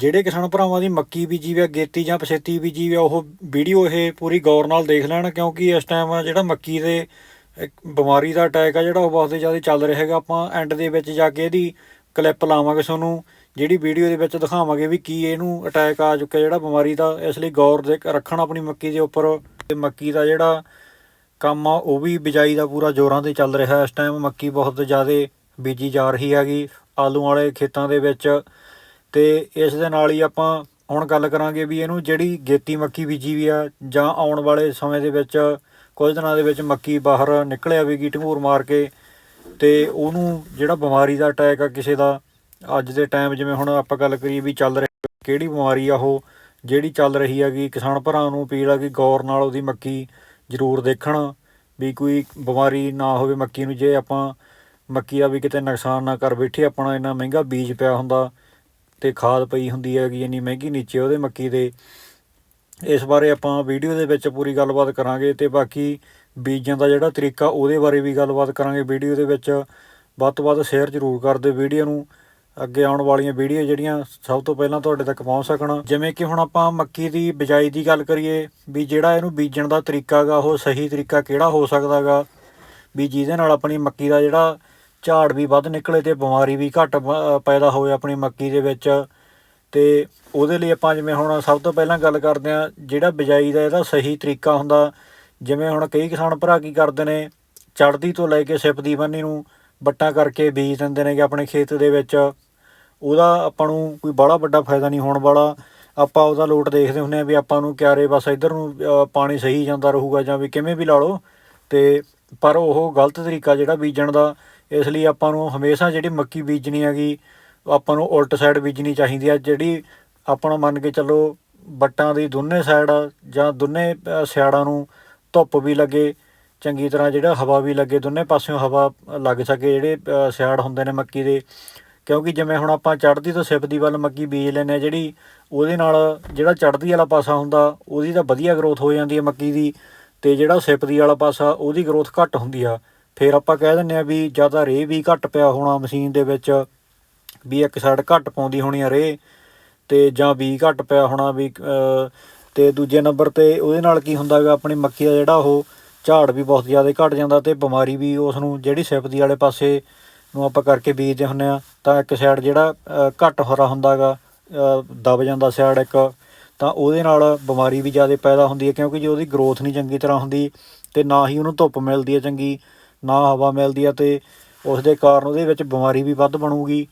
ਜਿਹੜੇ ਕਿਸਾਨ ਭਰਾਵਾਂ ਦੀ ਮੱਕੀ ਬੀਜੀ ਵੀ ਆ, ਗੇਤੀ ਜਾਂ ਪਛੇਤੀ ਬੀਜੀ ਵੀ ਆ, ਉਹ ਵੀਡੀਓ ਇਹ ਪੂਰੀ ਗੌਰ ਨਾਲ ਦੇਖ ਲੈਣ, ਕਿਉਂਕਿ ਇਸ ਟਾਈਮ ਜਿਹੜਾ ਮੱਕੀ ਦੇ ਇੱਕ ਬਿਮਾਰੀ ਦਾ ਅਟੈਕ ਆ, ਜਿਹੜਾ ਉਹ ਬਹੁਤ ਜ਼ਿਆਦਾ ਚੱਲ ਰਿਹਾ ਹੈਗਾ। ਆਪਾਂ ਐਂਡ ਦੇ ਵਿੱਚ ਜਾ ਕੇ ਇਹਦੀ ਕਲਿੱਪ ਲਾਵਾਂਗੇ ਤੁਹਾਨੂੰ, ਜਿਹੜੀ ਵੀਡੀਓ ਦੇ ਵਿੱਚ ਦਿਖਾਵਾਂਗੇ ਵੀ ਕੀ ਇਹਨੂੰ ਅਟੈਕ ਆ ਚੁੱਕਿਆ, ਜਿਹੜਾ ਬਿਮਾਰੀ ਦਾ, ਇਸ ਲਈ ਗੌਰ ਦੇ ਰੱਖਣ ਆਪਣੀ ਮੱਕੀ ਦੇ ਉੱਪਰ। ਤੇ ਮੱਕੀ ਦਾ ਜਿਹੜਾ ਕੰਮ ਆ, ਉਹ ਵੀ ਬਿਜਾਈ ਦਾ ਪੂਰਾ ਜ਼ੋਰਾਂ ਤੇ ਚੱਲ ਰਿਹਾ। ਇਸ ਟਾਈਮ ਮੱਕੀ ਬਹੁਤ ਜ਼ਿਆਦਾ ਬੀਜੀ ਜਾ ਰਹੀ ਹੈਗੀ ਆਲੂ ਵਾਲੇ ਖੇਤਾਂ ਦੇ ਵਿੱਚ। ਤੇ ਇਸ ਦੇ ਨਾਲ ਹੀ ਆਪਾਂ ਹੁਣ ਗੱਲ ਕਰਾਂਗੇ ਵੀ ਇਹਨੂੰ ਜਿਹੜੀ ਗੇਤੀ ਮੱਕੀ ਬੀਜੀ ਵੀ ਆ, ਜਾਂ ਆਉਣ ਵਾਲੇ ਸਮੇਂ ਦੇ ਵਿੱਚ ਕੁਝ ਦਿਨਾਂ ਦੇ ਵਿੱਚ ਮੱਕੀ ਬਾਹਰ ਨਿਕਲ ਆਵੇਗੀ ਢੰਗੂਰ ਮਾਰ ਕੇ ਤੇ ਉਹਨੂੰ ਜਿਹੜਾ ਬਿਮਾਰੀ ਦਾ ਅਟੈਕ ਆ ਕਿਸੇ ਦਾ, ਅੱਜ ਦੇ ਟਾਈਮ ਜਿਵੇਂ ਹੁਣ ਆਪਾਂ ਗੱਲ ਕਰੀਏ ਵੀ ਚੱਲ ਰਹੀ ਕਿਹੜੀ ਬਿਮਾਰੀ ਆ ਉਹ, ਜਿਹੜੀ ਚੱਲ ਰਹੀ ਹੈਗੀ, ਕਿਸਾਨ ਭਰਾਵਾਂ ਨੂੰ ਅਪੀਲ ਆ ਕਿ ਗੌਰ ਨਾਲ ਉਹਦੀ ਮੱਕੀ ਜ਼ਰੂਰ ਦੇਖਣ ਵੀ ਕੋਈ ਬਿਮਾਰੀ ਨਾ ਹੋਵੇ ਮੱਕੀ ਨੂੰ, ਜੇ ਆਪਾਂ ਮੱਕੀ ਦਾ ਵੀ ਕਿਤੇ ਨੁਕਸਾਨ ਨਾ ਕਰ ਬੈਠੇ, ਆਪਣਾ ਇੰਨਾ ਮਹਿੰਗਾ ਬੀਜ ਪਿਆ ਹੁੰਦਾ ਤੇ ਖਾਦ ਪਈ ਹੁੰਦੀ ਹੈਗੀ ਇੰਨੀ ਮਹਿੰਗੀ ਨੀਚੇ ਉਹਦੇ ਮੱਕੀ ਦੇ। ਇਸ ਬਾਰੇ ਆਪਾਂ ਵੀਡੀਓ ਦੇ ਵਿੱਚ ਪੂਰੀ ਗੱਲਬਾਤ ਕਰਾਂਗੇ ਤੇ ਬਾਕੀ ਬੀਜਣ ਦਾ ਜਿਹੜਾ ਤਰੀਕਾ ਉਹਦੇ ਬਾਰੇ ਵੀ ਗੱਲਬਾਤ ਕਰਾਂਗੇ। ਵੀਡੀਓ ਦੇ ਵਿੱਚ ਵੱਧ ਤੋਂ ਵੱਧ ਸ਼ੇਅਰ ਜ਼ਰੂਰ ਕਰ ਦਿਓ ਵੀਡੀਓ ਨੂੰ। ਅੱਗੇ ਆਉਣ ਵਾਲੀਆਂ ਵੀਡੀਓ ਜਿਹੜੀਆਂ ਸਭ ਤੋਂ ਪਹਿਲਾਂ ਤੁਹਾਡੇ ਤੱਕ ਪਹੁੰਚ ਸਕਣ। ਜਿਵੇਂ ਕਿ ਹੁਣ ਆਪਾਂ ਮੱਕੀ ਦੀ ਬਿਜਾਈ ਦੀ ਗੱਲ ਕਰੀਏ ਵੀ ਜਿਹੜਾ ਇਹਨੂੰ ਬੀਜਣ ਦਾ ਤਰੀਕਾ ਗਾ, ਉਹ ਸਹੀ ਤਰੀਕਾ ਕਿਹੜਾ ਹੋ ਸਕਦਾਗਾ ਵੀ ਜਿਹਦੇ ਨਾਲ ਆਪਣੀ ਮੱਕੀ ਦਾ ਜਿਹੜਾ ਝਾੜ ਵੀ ਵੱਧ ਨਿਕਲੇ ਤੇ ਬਿਮਾਰੀ ਵੀ ਘੱਟ ਪੈਦਾ ਹੋਵੇ ਆਪਣੀ ਮੱਕੀ ਦੇ ਵਿੱਚ। ਤੇ ਉਹਦੇ ਲਈ ਆਪਾਂ ਜਿਵੇਂ ਹੁਣ ਸਭ ਤੋਂ ਪਹਿਲਾਂ ਗੱਲ ਕਰਦੇ ਆ ਜਿਹੜਾ ਬਿਜਾਈ ਦਾ ਇਹਦਾ ਸਹੀ ਤਰੀਕਾ ਹੁੰਦਾ, ਜਿਵੇਂ ਹੁਣ ਕਈ ਕਿਸਾਨ ਭਰਾ ਕੀ ਕਰਦੇ ਨੇ, ਚੜ੍ਹਦੀ ਤੋਂ ਲੈ ਕੇ ਸਿਪਦੀ ਬੰਨੀ ਨੂੰ ਵੱਟਾਂ ਕਰਕੇ ਬੀਜ ਦਿੰਦੇ ਨੇਗੇ ਆਪਣੇ ਖੇਤ ਦੇ ਵਿੱਚ। ਉਹਦਾ ਆਪਾਂ ਨੂੰ ਕੋਈ ਬੜਾ ਵੱਡਾ ਫਾਇਦਾ ਨਹੀਂ ਹੋਣ ਵਾਲਾ। ਆਪਾਂ ਉਹਦਾ ਲੋਟ ਦੇਖਦੇ ਹੁੰਦੇ ਆ ਵੀ ਆਪਾਂ ਨੂੰ ਕਿਆਰੇ ਬਸ ਇਧਰ ਨੂੰ ਪਾਣੀ ਸਹੀ ਜਾਂਦਾ ਰਹੂਗਾ ਜਾਂ ਵੀ ਕਿਵੇਂ ਵੀ ਲਾ ਲਓ। ਤੇ ਪਰ ਉਹ ਗਲਤ ਤਰੀਕਾ ਜਿਹੜਾ ਬੀਜਣ ਦਾ ਇਸ ਲਈ ਆਪਾਂ ਨੂੰ ਹਮੇਸ਼ਾ ਜਿਹੜੀ ਮੱਕੀ ਬੀਜਣੀ ਹੈਗੀ ਆਪਾਂ ਨੂੰ ਉਲਟ ਸਾਈਡ ਬੀਜਣੀ ਚਾਹੀਦੀ ਆ। ਜਿਹੜੀ ਆਪਾਂ ਨੂੰ ਮੰਨ ਕੇ ਚੱਲੋ ਵੱਟਾਂ ਦੀ ਦੋਨੇ ਸਾਈਡ ਜਾਂ ਦੋਨੇ ਸਿਆੜਾਂ ਨੂੰ ਧੁੱਪ ਵੀ ਲੱਗੇ, ਚੰਗੀ ਤਰ੍ਹਾਂ ਜਿਹੜਾ ਹਵਾ ਵੀ ਲੱਗੇ, ਦੋਨੇ ਪਾਸਿਓਂ ਹਵਾ ਲੱਗ ਸਕੇ ਜਿਹੜੇ ਸਿਆੜ ਹੁੰਦੇ ਨੇ ਮੱਕੀ ਦੇ। ਕਿਉਂਕਿ ਜਿਵੇਂ ਹੁਣ ਆਪਾਂ ਚੜ੍ਹਦੀ ਤੋਂ ਸਿਪਦੀ ਵੱਲ ਮੱਕੀ ਬੀਜ ਲੈਂਦੇ ਆ, ਜਿਹੜੀ ਉਹਦੇ ਨਾਲ ਜਿਹੜਾ ਚੜ੍ਹਦੀ ਵਾਲਾ ਪਾਸਾ ਹੁੰਦਾ, ਉਹਦੀ ਤਾਂ ਵਧੀਆ ਗਰੋਥ ਹੋ ਜਾਂਦੀ ਹੈ ਮੱਕੀ ਦੀ ਤੇ ਜਿਹੜਾ ਸਿਪਦੀ ਵਾਲਾ ਪਾਸਾ, ਉਹਦੀ ਗਰੋਥ ਘੱਟ ਹੁੰਦੀ ਆ। ਫਿਰ ਆਪਾਂ ਕਹਿ ਦਿੰਦੇ ਆ ਵੀ ਜ਼ਿਆਦਾ ਰੇਹ ਵੀ ਘੱਟ ਪਿਆ ਹੋਣਾ ਮਸ਼ੀਨ ਦੇ ਵਿੱਚ ਵੀ ਇੱਕ ਸਾਈਡ ਘੱਟ ਪਾਉਂਦੀ ਹੋਣੀ ਆ ਰੇਹ ਤੇ ਜਾਂ ਵੀ ਘੱਟ ਪਿਆ ਹੋਣਾ ਵੀ ਅ, ਤੇ ਦੂਜੇ ਨੰਬਰ ਤੇ ਉਹਦੇ ਨਾਲ ਕੀ ਹੁੰਦਾ ਹੈਗਾ ਆਪਣੀ ਮੱਕੀ ਦਾ ਜਿਹੜਾ ਉਹ ਝਾੜ ਵੀ ਬਹੁਤ ਜ਼ਿਆਦਾ ਘਟ ਜਾਂਦਾ ਤੇ ਬਿਮਾਰੀ ਵੀ ਉਸ ਨੂੰ ਜਿਹੜੀ ਸਿਫਦੀ ਵਾਲੇ ਪਾਸੇ ਨੂੰ ਆਪਾਂ ਕਰਕੇ ਬੀਜਦੇ ਹੁੰਨੇ ਆ ਤਾਂ ਇੱਕ ਸਾਈਡ ਜਿਹੜਾ ਅ, ਘੱਟ ਹੋਰਾ ਹੁੰਦਾਗਾ ਦਬ ਜਾਂਦਾ ਸਾਈਡ ਇੱਕ ਤਾਂ ਉਹਦੇ ਨਾਲ ਬਿਮਾਰੀ ਵੀ ਜ਼ਿਆਦਾ ਪੈਦਾ ਹੁੰਦੀ ਹੈ ਕਿਉਂਕਿ ਜੇ ਉਹਦੀ ਗਰੋਥ ਨਹੀਂ ਚੰਗੀ ਤਰ੍ਹਾਂ ਹੁੰਦੀ ਤੇ ਨਾ ਹੀ ਉਹਨੂੰ ਧੁੱਪ ਮਿਲਦੀ ਹੈ ਚੰਗੀ ਨਾ ਹਵਾ ਮਿਲਦੀ ਆ ਤੇ ਉਸ ਦੇ ਕਾਰਨ ਉਹਦੇ ਵਿੱਚ ਬਿਮਾਰੀ ਵੀ ਵੱਧ ਬਣੂਗੀ।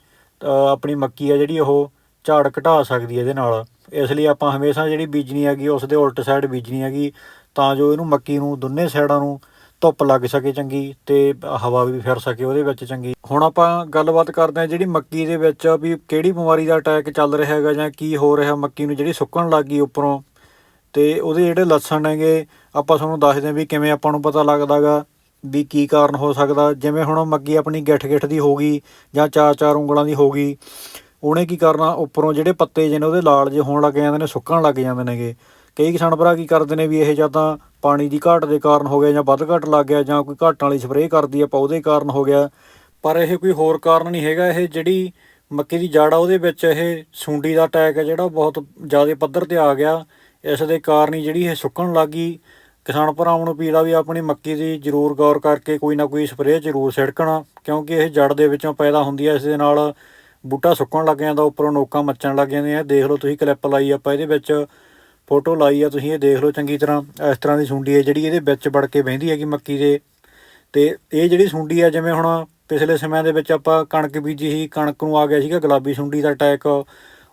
ਆਪਣੀ ਮੱਕੀ ਆ ਜਿਹੜੀ ਉਹ ਝਾੜ ਘਟਾ ਸਕਦੀ ਹੈ ਇਹਦੇ ਨਾਲ। ਇਸ ਲਈ ਆਪਾਂ ਹਮੇਸ਼ਾ ਜਿਹੜੀ ਬੀਜਣੀ ਹੈਗੀ ਉਸ ਦੇ ਉਲਟ ਸਾਈਡ ਬੀਜਣੀ ਹੈਗੀ, ਤਾਂ ਜੋ ਇਹਨੂੰ ਮੱਕੀ ਨੂੰ ਦੋਨੇ ਸਾਈਡਾਂ ਨੂੰ ਧੁੱਪ ਲੱਗ ਸਕੇ ਚੰਗੀ ਤੇ ਹਵਾ ਵੀ ਫਿਰ ਸਕੇ ਉਹਦੇ ਵਿੱਚ ਚੰਗੀ। ਹੁਣ ਆਪਾਂ ਗੱਲਬਾਤ ਕਰਦੇ ਹਾਂ ਜਿਹੜੀ ਮੱਕੀ ਦੇ ਵਿੱਚ ਵੀ ਕਿਹੜੀ ਬਿਮਾਰੀ ਦਾ ਅਟੈਕ ਚੱਲ ਰਿਹਾ ਹੈਗਾ ਜਾਂ ਕੀ ਹੋ ਰਿਹਾ ਮੱਕੀ ਨੂੰ ਜਿਹੜੀ ਸੁੱਕਣ ਲੱਗ ਗਈ ਉੱਪਰੋਂ। ਤੇ ਉਹਦੇ ਜਿਹੜੇ ਲੱਛਣ ਹੈਗੇ, ਆਪਾਂ ਤੁਹਾਨੂੰ ਦੱਸਦੇ ਹਾਂ ਵੀ ਕਿਵੇਂ ਆਪਾਂ ਨੂੰ ਪਤਾ ਲੱਗਦਾਗਾ ਵੀ ਕੀ ਕਾਰਨ ਹੋ ਸਕਦਾ? ਜਿਵੇਂ ਹੁਣ ਮੱਕੀ ਆਪਣੀ ਗਿੱਠ ਗਿੱਠ ਦੀ ਹੋ ਗਈ ਜਾਂ ਚਾਰ ਚਾਰ ਉਂਗਲਾਂ ਦੀ ਹੋ ਗਈ, ਉਹਨੇ ਕੀ ਕਰਨਾ? ਉੱਪਰੋਂ ਜਿਹੜੇ ਪੱਤੇ ਜਿਹਨੇ ਉਹਦੇ ਲਾਲ ਜੇ ਹੋਣ ਲੱਗ ਜਾਂਦੇ ਨੇ, ਸੁੱਕਣ ਲੱਗ ਜਾਂਦੇ ਨੇਗੇ। ਕਈ ਕਿਸਾਨ ਭਰਾ ਕੀ ਕਰਦੇ ਨੇ ਵੀ ਇਹ ਜਾਂ ਤਾਂ ਪਾਣੀ ਦੀ ਘਾਟ ਦੇ ਕਾਰਨ ਹੋ ਗਿਆ ਜਾਂ ਵੱਧ ਘੱਟ ਲੱਗ ਗਿਆ ਜਾਂ ਕੋਈ ਘਾਟਾਂ ਵਾਲੀ ਸਪਰੇਅ ਕਰਦੀ ਆਪਾਂ ਉਹਦੇ ਕਾਰਨ ਹੋ ਗਿਆ। ਪਰ ਇਹ ਕੋਈ ਹੋਰ ਕਾਰਨ ਨਹੀਂ ਹੈਗਾ। ਇਹ ਜਿਹੜੀ ਮੱਕੀ ਦੀ ਜੜ ਆ, ਉਹਦੇ ਵਿੱਚ ਇਹ ਸੁੰਡੀ ਦਾ ਅਟੈਕ ਹੈ ਜਿਹੜਾ ਬਹੁਤ ਜ਼ਿਆਦਾ ਪੱਧਰ ਤੇ ਆ ਗਿਆ। ਇਸ ਦੇ ਕਾਰਨ ਹੀ ਜਿਹੜੀ ਇਹ ਸੁੱਕਣ ਲੱਗ ਗਈ। ਕਿਸਾਨ ਭਰਾਵਾਂ ਨੂੰ ਅਪੀਲ ਵੀ ਆਪਣੀ ਮੱਕੀ ਦੀ ਜ਼ਰੂਰ ਗੌਰ ਕਰਕੇ ਕੋਈ ਨਾ ਕੋਈ ਸਪਰੇਅ ਜ਼ਰੂਰ ਛਿੜਕਣਾ, ਕਿਉਂਕਿ ਇਹ ਜੜ ਦੇ ਵਿੱਚੋਂ ਪੈਦਾ ਹੁੰਦੀ ਹੈ ਇਸ ਦੇ ਨਾਲ ਬੂਟਾ ਸੁੱਕਣ ਲੱਗ ਜਾਂਦਾ, ਉੱਪਰੋਂ ਨੋਕਾਂ ਮੱਚਣ ਲੱਗ ਜਾਂਦੀਆਂ, ਦੇਖ ਲਓ ਤੁਸੀਂ ਕਲਿੱਪ ਲਾਈ ਆਪਾਂ ਇਹਦੇ ਵਿੱਚ, ਫੋਟੋ ਲਾਈ ਆ ਤੁਸੀਂ, ਇਹ ਦੇਖ ਲਓ ਚੰਗੀ ਤਰ੍ਹਾਂ, ਇਸ ਤਰ੍ਹਾਂ ਦੀ ਸੁੰਡੀ ਹੈ ਜਿਹੜੀ ਇਹਦੇ ਵਿੱਚ ਵੜ ਕੇ ਬਹਿੰਦੀ ਹੈਗੀ ਮੱਕੀ ਦੇ, ਤੇ ਇਹ ਜਿਹੜੀ ਸੁੰਡੀ ਆ, ਜਿਵੇਂ ਹੁਣ ਪਿਛਲੇ ਸਮਿਆਂ ਦੇ ਵਿੱਚ ਆਪਾਂ ਕਣਕ ਬੀਜੀ ਸੀ, ਕਣਕ ਨੂੰ ਆ ਗਿਆ ਸੀਗਾ ਗੁਲਾਬੀ ਸੁੰਡੀ ਦਾ ਅਟੈਕ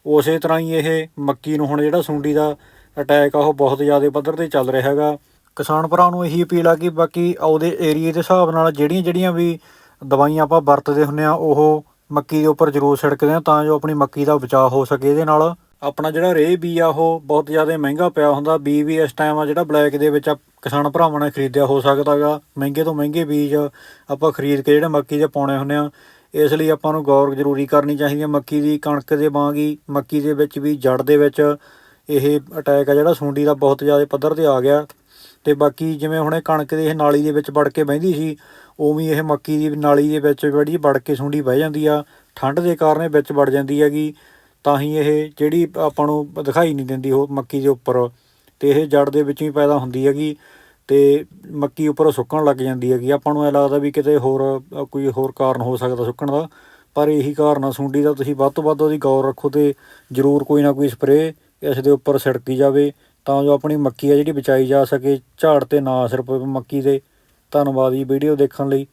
ਉਸੇ ਤਰ੍ਹਾਂ ਹੀ ਇਹ ਮੱਕੀ ਨੂੰ ਹੁਣ ਜਿਹੜਾ ਸੁੰਡੀ ਦਾ ਅਟੈਕ ਆ, ਉਹ ਬਹੁਤ ਜ਼ਿਆਦਾ ਪੱਧਰ ਤੇ ਚੱਲ ਰਿਹਾ ਹੈਗਾ। ਕਿਸਾਨ ਭਰਾ ਨੂੰ ਇਹੀ ਅਪੀਲ ਆ ਕਿ ਬਾਕੀ ਆਉਦੇ ਏਰੀਏ ਦੇ ਹਿਸਾਬ ਨਾਲ ਜਿਹੜੀਆਂ ਜਿਹੜੀਆਂ ਵੀ ਦਵਾਈਆਂ ਆਪਾਂ ਵਰਤਦੇ ਹੁੰਨੇ ਆ, ਉਹ ਮੱਕੀ ਦੇ ਉੱਪਰ ਜ਼ਰੂਰ ਛਿੜਕਦੇ ਆ ਤਾਂ ਜੋ ਆਪਣੀ ਮੱਕੀ ਦਾ ਬਚਾਅ ਹੋ ਸਕੇ। ਇਹਦੇ ਨਾਲ ਆਪਣਾ ਜਿਹੜਾ ਰੇਹ ਬੀ ਆ, ਉਹ ਬਹੁਤ ਜ਼ਿਆਦਾ ਮਹਿੰਗਾ ਪਿਆ ਹੁੰਦਾ। ਬੀ ਵੀ ਇਸ ਟਾਈਮ ਆ ਜਿਹੜਾ ਬਲੈਕ ਦੇ ਵਿੱਚ ਆ ਕਿਸਾਨ ਭਰਾਵਾਂ ਨੇ ਖਰੀਦਿਆ ਹੋ ਸਕਦਾਗਾ ਮਹਿੰਗੇ ਤੋਂ ਮਹਿੰਗੇ ਬੀਜ ਆਪਾਂ ਖਰੀਦ ਕੇ ਜਿਹੜੇ ਮੱਕੀ ਦੇ ਪਾਉਣੇ ਹੁੰਨੇ ਆ, ਇਸ ਲਈ ਆਪਾਂ ਨੂੰ ਗੌਰ ਜ਼ਰੂਰੀ ਕਰਨੀ ਚਾਹੀਦੀ ਹੈ ਮੱਕੀ ਦੀ ਕਣਕ ਦੇ ਵਾਂਗ ਹੀ ਮੱਕੀ ਦੇ ਵਿੱਚ ਵੀ ਜੜ ਦੇ ਵਿੱਚ ਇਹ ਅਟੈਕ ਆ ਜਿਹੜਾ ਸੁੰਡੀ ਦਾ ਬਹੁਤ ਜ਼ਿਆਦਾ ਪੱਧਰ ਤੇ ਆ ਗਿਆ। ਤੇ ਬਾਕੀ ਜਿਵੇਂ ਹੁਣ ਇਹ ਕਣਕ ਦੇ ਇਹ ਨਾਲੀ ਦੇ ਵਿੱਚ ਵੜ ਕੇ ਬਹਿੰਦੀ ਸੀ, ਉਵੇਂ ਇਹ ਮੱਕੀ ਦੀ ਨਾਲੀ ਦੇ ਵਿੱਚ ਜਿਹੜੀ ਵੜ ਕੇ ਸੁੰਡੀ ਬਹਿ ਜਾਂਦੀ ਆ, ਠੰਡ ਦੇ ਕਾਰਨ ਇਹ ਵਿੱਚ ਵੜ ਜਾਂਦੀ ਹੈਗੀ, ਤਾਂ ਹੀ ਇਹ ਜਿਹੜੀ ਆਪਾਂ ਨੂੰ ਦਿਖਾਈ ਨਹੀਂ ਦਿੰਦੀ ਉਹ ਮੱਕੀ ਦੇ ਉੱਪਰ, ਤੇ ਇਹ ਜੜ ਦੇ ਵਿੱਚ ਹੀ ਪੈਦਾ ਹੁੰਦੀ ਹੈਗੀ, ਤੇ ਮੱਕੀ ਉੱਪਰ ਸੁੱਕਣ ਲੱਗ ਜਾਂਦੀ ਹੈਗੀ। ਆਪਾਂ ਨੂੰ ਐ ਲੱਗਦਾ ਵੀ ਕਿਤੇ ਹੋਰ, ਕੋਈ ਹੋਰ ਕਾਰਨ ਹੋ ਸਕਦਾ ਸੁੱਕਣ ਦਾ, ਪਰ ਇਹੀ ਕਾਰਨ ਆ, ਸੁੰਡੀ ਦਾ ਤੁਸੀਂ ਵੱਧ ਤੋਂ ਵੱਧ ਉਹਦੀ ਗੌਰ ਰੱਖੋ ਤੇ ਜ਼ਰੂਰ ਕੋਈ ਨਾ ਕੋਈ ਸਪਰੇਅ ਇਸ ਦੇ ਉੱਪਰ ਛਿੜਕੀ ਜਾਵੇ ਤਾਂ ਜੋ ਆਪਣੀ ਮੱਕੀ ਆ ਜਿਹੜੀ ਬਚਾਈ ਜਾ ਸਕੇ, ਝਾੜ ਤੇ ਨਾ ਅਸਰ ਪਵੇ ਮੱਕੀ ਦੇ। ਧੰਨਵਾਦ ਜੀ ਵੀਡੀਓ ਦੇਖਣ ਲਈ।